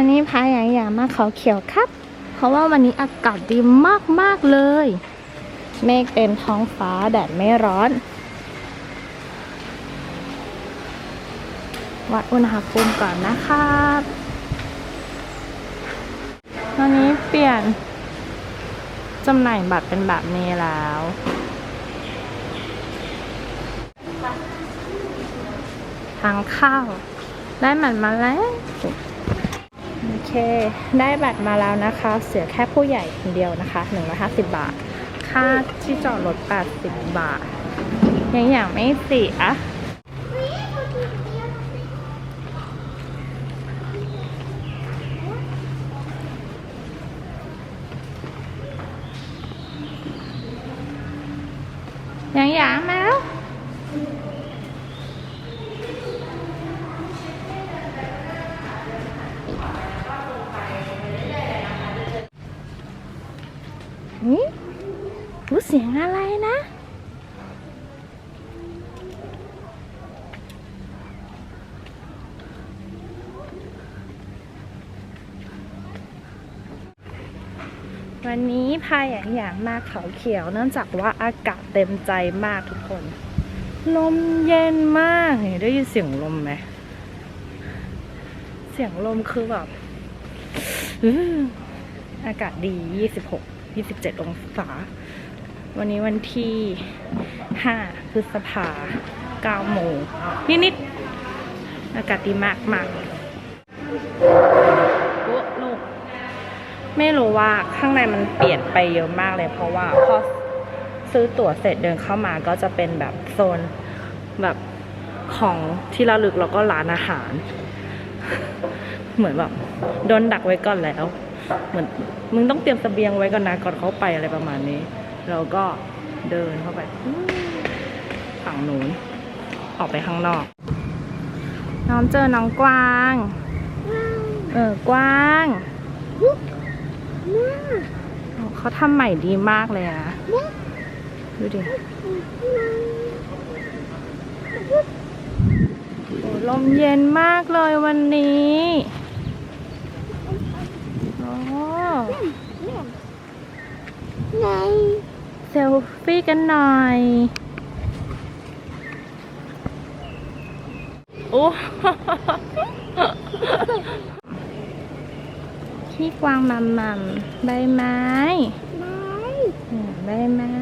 วันนี้พาอยางอย่ามาเขาเขียวครับ เพราะว่าวันนี้อากาศดีมากๆเลย เมฆเต็มท้องฟ้าแดดไม่ร้อน วัดอุณหภูมิก่อนนะครับวันนี้เปลี่ยนจำหน่ายบัตรเป็นแบบนี้แล้วทางเข้าได้บัตรมาแล้ว เค ได้บัตรมาแล้วนะคะ เสียแค่ผู้ใหญ่คนเดียวนะคะ 150 บาท ค่าที่จอดรถ 80 บาท ยังอย่างไม่เสีย เสียงอะไรนะ วันนี้พาอย่างอย่างมาเขาเขียวเนื่องจากว่าอากาศเต็มใจมากทุกคน ลมเย็นมากนี่ได้ยินเสียงลมไหม เสียงลมคือแบบอื้ออากาศดี 26 27 องศา วันนี้วันที่ 5 พฤษภา9โมงนิดๆอากาศดีมากมากโอ้ลูกไม่รู้ว่าข้างในมันเปลี่ยนไปเยอะมากเลย เพราะว่าพอซื้อตั๋วเสร็จเดินเข้ามาก็จะเป็นแบบโซนแบบของที่ระลึกแล้วก็ร้านอาหาร เหมือนแบบโดนดักไว้ก่อนแล้ว เหมือนมึงต้องเตรียมเสบียงไว้ก่อนนะก่อนเขาไปอะไรประมาณนี้ แล้วก็เดินเข้าไปฝั่งนู้นออกไปข้างนอก น้องเจอน้องกวาง เออกวางโอ้เขาทำใหม่ดีมากเลยนะ ดูดิโอ้ลมเย็นมากเลยวันนี้โอ้ไง เซลฟี่กันหน่อย โอ้พี่กวางมัมมัมใบไม้ไม้เออใบไม้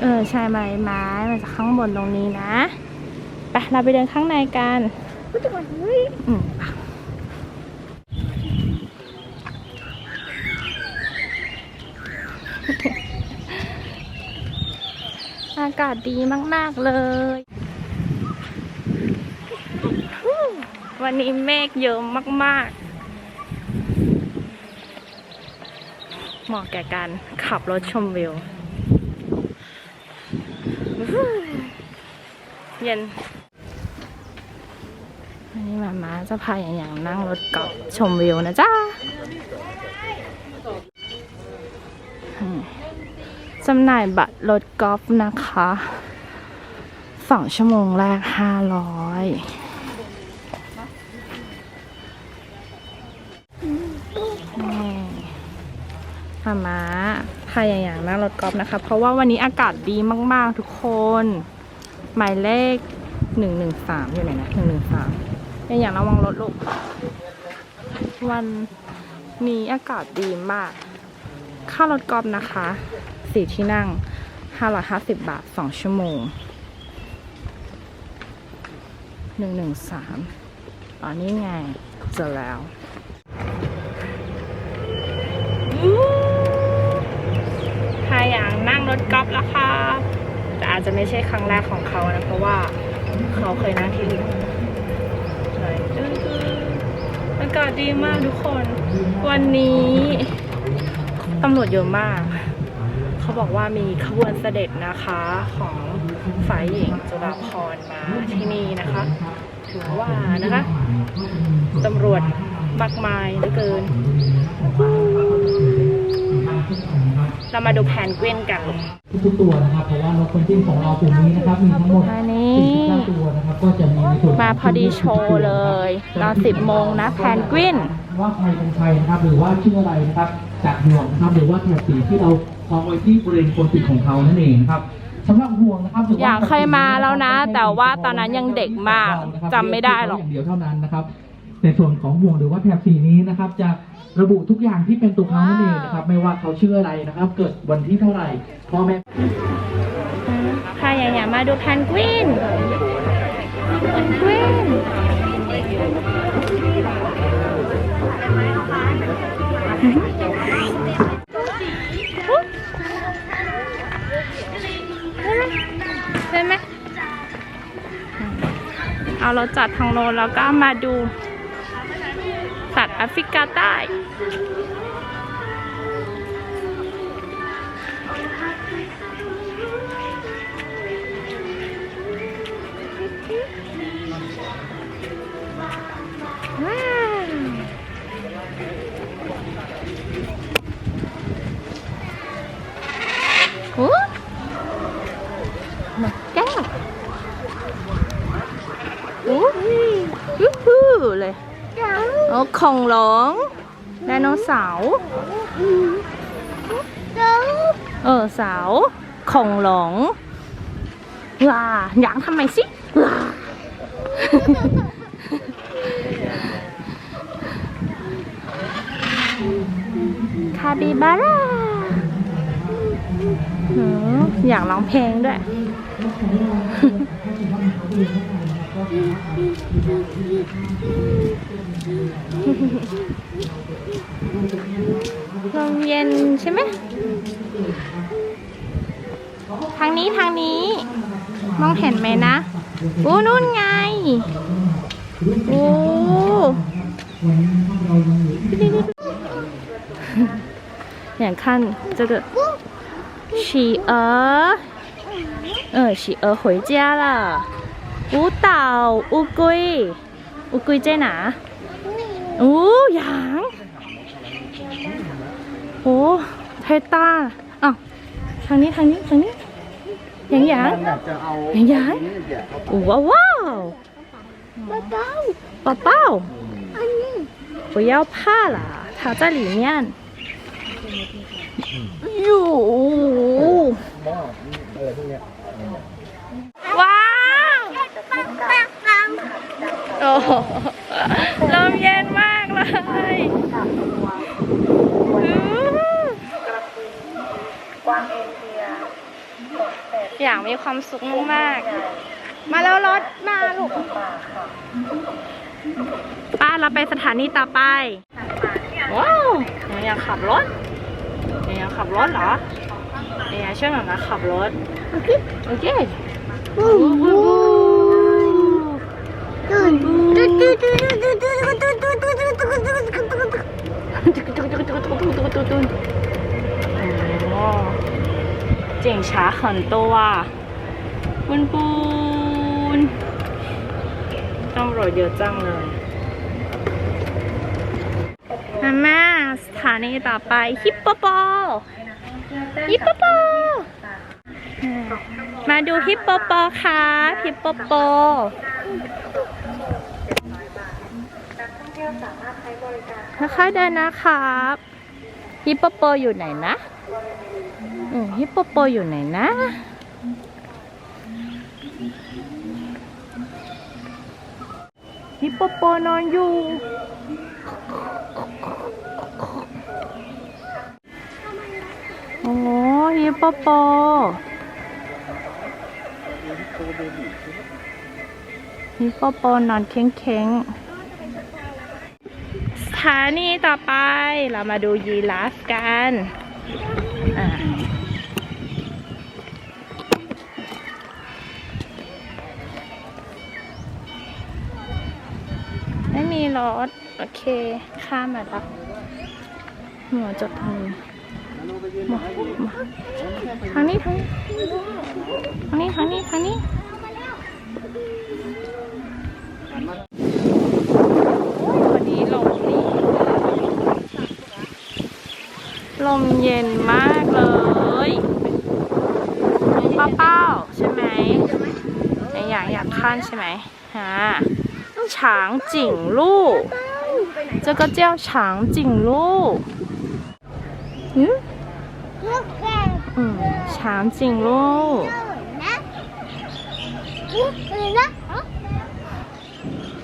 เออใช่ใบไม้มาจากข้างบนตรงนี้นะ ไป เราไปเดินข้างในกันพูดก่อนเฮ้ยอืมไปอากาศดีมาก ๆ เลย วันนี้เมฆเยอะมาก ๆ เหมาะแก่การขับรถชมวิว เย็นวันนี้มาม่าจะพาอย่างอย่างนั่งรถกอล์ฟชมวิวนะจ๊ะ จำหน่ายบัตรรถกอล์ฟนะคะสองชั่วโมงแรกห้าร้อยมาม่าพยางอย่างนั่งรถกอล์ฟนะคะ เพราะว่าวันนี้อากาศดีมาก ๆ ทุกคน หมายเลขหนึ่งหนึ่งสามอยู่ไหนนะหนึ่งหนึ่งสามอย่างอย่างระวังรถลูก วันนี้อากาศดีมาก ค่ารถกอล์ฟนะคะ สี่ที่นั่งห้าร้อยห้าสิบบาทสองชั่วโมงหนึ่งหนึ่งสามอ๋อนี่ไงเจอแล้วใครอยากนั่งรถกอล์ฟแล้วค่ะแต่อาจจะไม่ใช่ครั้งแรกของเขานะ เพราะว่าเขาเคยนั่งที่นี่ใช่อากาศดีมากทุกคน วันนี้ตำรวจเยอะมาก เขาบอกว่ามีขบวนเสด็จนะคะของฝ่ายหญิงจุฬาภรณ์มาที่นี่นะคะ ถือว่านะคะตำรวจมากมายเหลือเกิน เรามาดูแพนกวินกัน ทุกๆตัวนะครับเพราะว่านกเพนกวินของเรากลุ่มนี้นะครับมีทั้งหมดอันนี้ 49ตัวนะครับก็จะมีในส่วนมาพอดีโชว์เลยตอนสิบโมงนะแพนกวินนว่าใครเป็นใครนะครับหรือว่าชื่ออะไรนะครับจากห่วงนะครับหรือว่าแถบสีที่เรา คล้องไว้ที่บริเวณโคนปีกของเขานั่นเองนะครับสำหรับห่วงนะครับหรือว่าอยากเคยมาแล้วนะ แต่ว่าตอนนั้นยังเด็กมากจำไม่ได้หรอกอย่างเดียวเท่านั้นนะครับในส่วนของห่วงหรือว่าแถบสีนี้นะครับ จะระบุทุกอย่างที่เป็นตัวเขานั่นเองนะครับ ไม่ว่าเขาชื่ออะไรนะครับ เกิดวันที่เท่าไหร่พ่อแม่พาอย่าอย่ามาดูแพนกวินแพนกวิน ช่ไหมเอาเราจัดทางโน้นแล้วก็มาดูสัตว์แอฟริกาใต้ โอ้คงหลงไดโนเสาร์เดี๋ยวเออเสาร์คงหลงว้าอยากทำไมสิว้าคาบิบาร่าหืออยากร้องเพลงด้วย ลมเย็นใช่ไหม ทางนี้ทางนี้ มองเห็นไหมนะโอ้นู่นไง โอ้眼看这个企鹅，嗯，企鹅回家了。 อูเต่าอูกุยอูกุยเจ๊หนาอูหยางโอ้เทต้าอ้าทางนี้ทางนี้ทางนี้หยางหยางหยางหยางอูว้าวป้เป้าป้เป้าอันนี้不要怕啦它在里面อยู่ ลมเย็นมากเลยอื้ออยากมีความสุขมากๆมาแล้วรถมาลูกป้าเราไปสถานีต่อไป ว้าวยังอยากขับรถยังอยากขับรถเหรอยังอยากช่วยหน่อยนะขับรถ โอเคบูบูตื่น เจ๋งช้าขันตัวปุนปูนต้องรอเยอะจังเลยมาม่สถานีต่อไปฮิปโปโปฮิปโปโปมาดูฮิปโปโปค่ะฮิปโปโป ค่อยๆเดินนะครับฮิปโปโปอยู่ไหนนะอืฮิปโปโปอยู่ไหนนะ ฮิปโปโปนอนอยู่ โอ้ฮิปโปโปฮิปโปโปนอนเค้งๆ ถานีต่อไปเรามาดูยีราฟกันไม่มีรถ โอเค ข้ามมาแล้วหมอจดทางนี้มามาทางนี้ทางนี้ทางนี้ทางนี้ทางนี้วันนี้ลมดี ลมเย็นมากเลยป้าเป้าใช่ไหมอยากอยากขั้นใช่ไหมฮะช้างจิ่งลู่ 这个叫长颈鹿。嗯 ลูกแก่ 嗯，长颈鹿。 นะอู้อะไรนะอ๋อ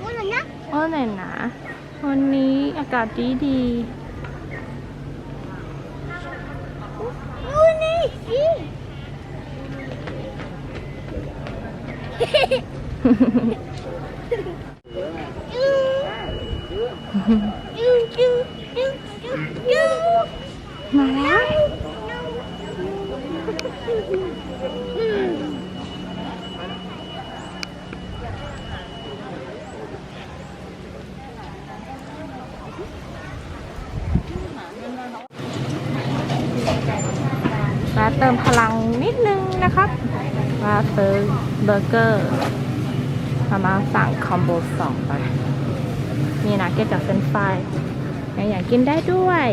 อู้อะไรนะ โอ้ไหนนะ วันนี้อากาศดีดี มาแล้ว ติมพลังนิดนึงนะครับ มาซื้อเบอร์เกอร์มามาสั่งคอมโบสองไปมีนะเก็ตกับเฟรนฟรายใครอยากกินได้ด้วย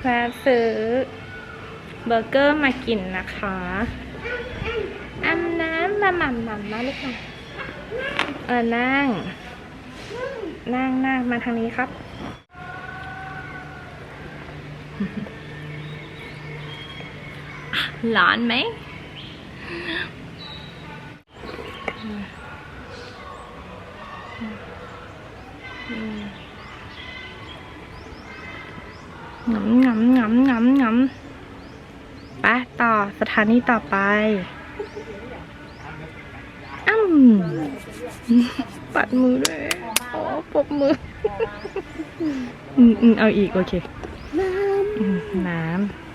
แวะซื้อเบอร์เกอร์มากินนะคะอันน้ำมาหม่ำหม่ำมาลูกมาเออนั่ง นั่งนั่งมาทางนี้ครับร้อนไหม งำงำงำงำงำไปต่อสถานีต่อไปอ้ำปัดมือด้วย อ๋อปรบมือ อืมอืมเอาอีก โอเคอืมน้ำ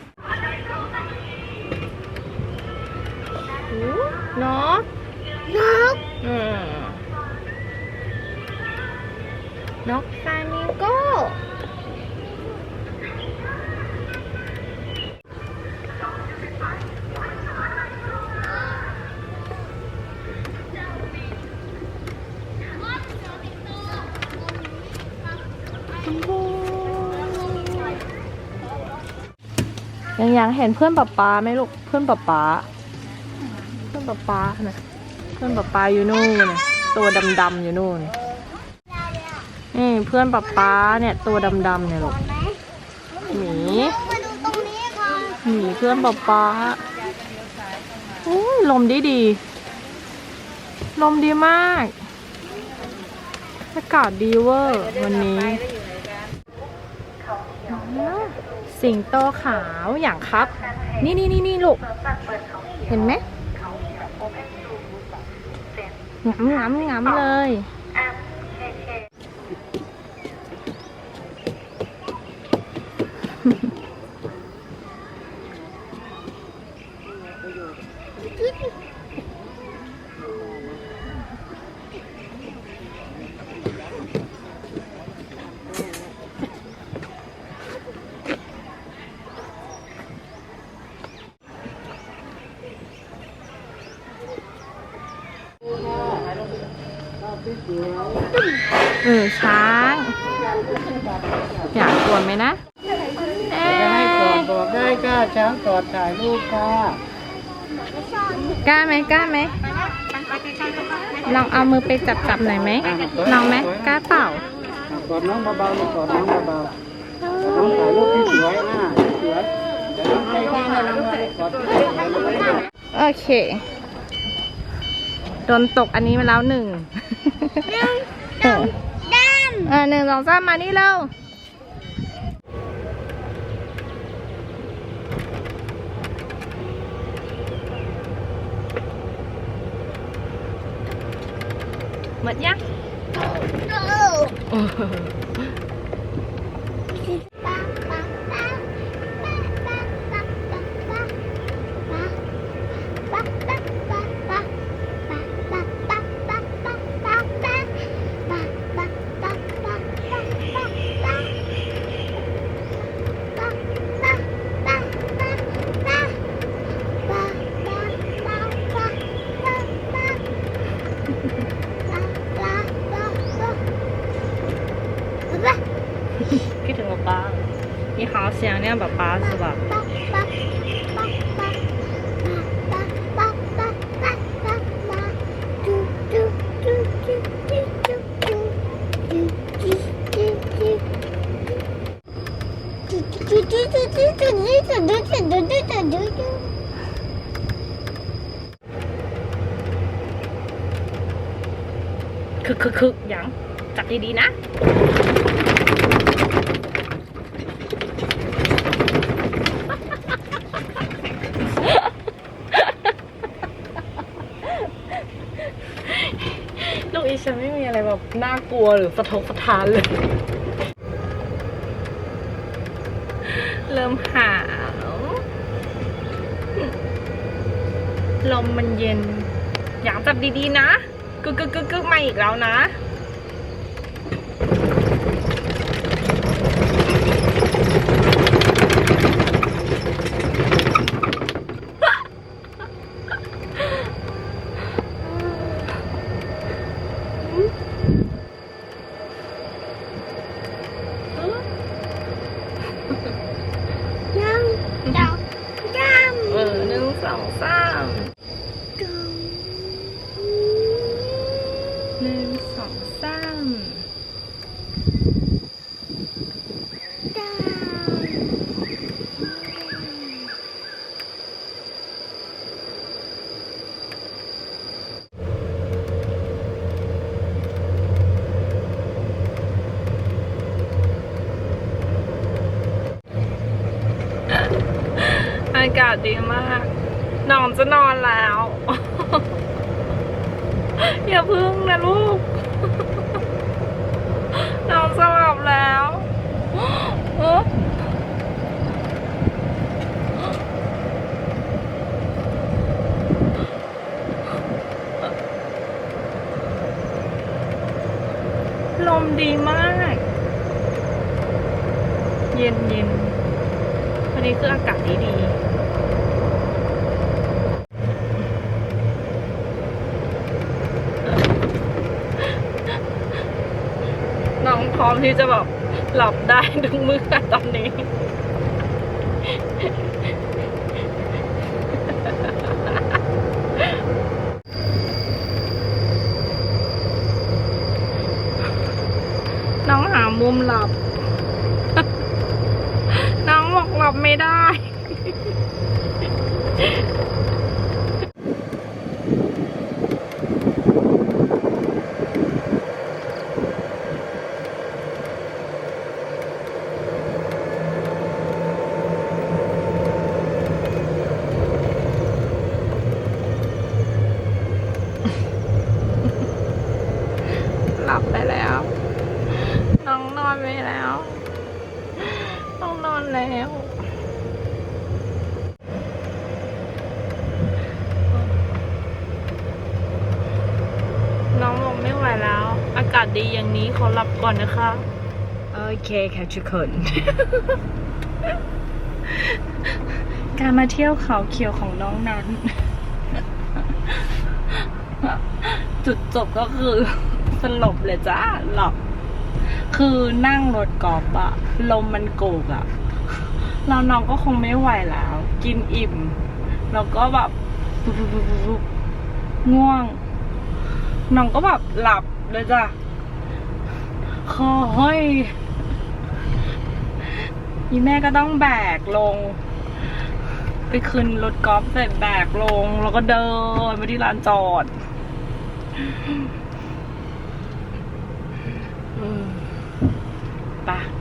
ยังเห็นเพื่อนป๊าป๊าไหมลูกเพื่อนป๊าป๊าเพื่อนป๊าป๊านะเพื่อนป๊าป๊าอยู่นู่นน่ะตัวดำๆอยู่นู่นนี่เพื่อนป๊าป๊าเนี่ยตัวดำๆเนี่ยลูกหมหมีมาดูตรงนี้ก่อนหมีเพื่อนป๊าป๊าอู้ยลมดีดี ลมดีมาก อากาศดีเวอร์วันนี้ สิงโตขาวอย่างครับ นี่นี่นี่นี่ลูก เห็นไหมงามงามงามเลย เออช้าง อยากกวนไหมนะเอ๊ จะให้กอดะ บอกได้ก้าช้างกอดถ่ายรูปค่ะ กล้าไหมกล้าไหมลองเอามือไปจับจับหน่อยไหมลองไหมกล้าเปล่ากอดน้องเบาๆลูกกอดน้องเบาๆน้องถ่ายรูปที่สวยนะสวยโอเคโดนตกอันนี้มาแล้วหนึ่งเออดเออหนึ่งสองสามมานี่เร็ว หมด คึกคึกคึกยังจับดีๆนะลูกอีฉันไม่มีอะไรแบบน่ากลัวหรือสะทกสะท้านเลย เริ่มหาวลมมันเย็น อย่ากจับดีๆนะ กึกกึกกึกกึกมาอีกแล้วนะ ยังยังยัง เออหนึ่งสองสามหนึ่งสองสาม อากาศดีมากน้อง จะนอนแล้ว อย่าพึ่งนะลูก น้องจะหลับแล้ว เอ้อลมดีมาก เย็นเย็นๆวันนี้คืออากาศดีดีๆ น้องพร้อม ที่จะแบบหลับได้ทุกเมื่อตอนนี้ น้องหามุมหลับ น้องบอกหลับไม่ได้ หลั บไปแล้ว น้องนอนไปแล้วต้องนอนแล้วน้องบอกไม่ไหวแล้ว อากาศดีอย่างนี้ขอหลับก่อนนะคะ โอเคค่ะทุกคน การมาเที่ยวเขาเขียวของน้องนั้น จุดจบก็คือ สลบเลยจ้าหลับ คือนั่งรถกอล์ฟอะลมมันโกกอะแล้วน้องก็คงไม่ไหวแล้ว กินอิ่ม แล้วก็แบบง่วงน้องก็แบบหลับเลยจ้ะคอเฮ้ยอีแม่ก็ต้องแบกลง ไปขึ้นรถกอล์ฟเสร็จแบกลง แล้วก็เดินไปที่ลานจอด อืมไป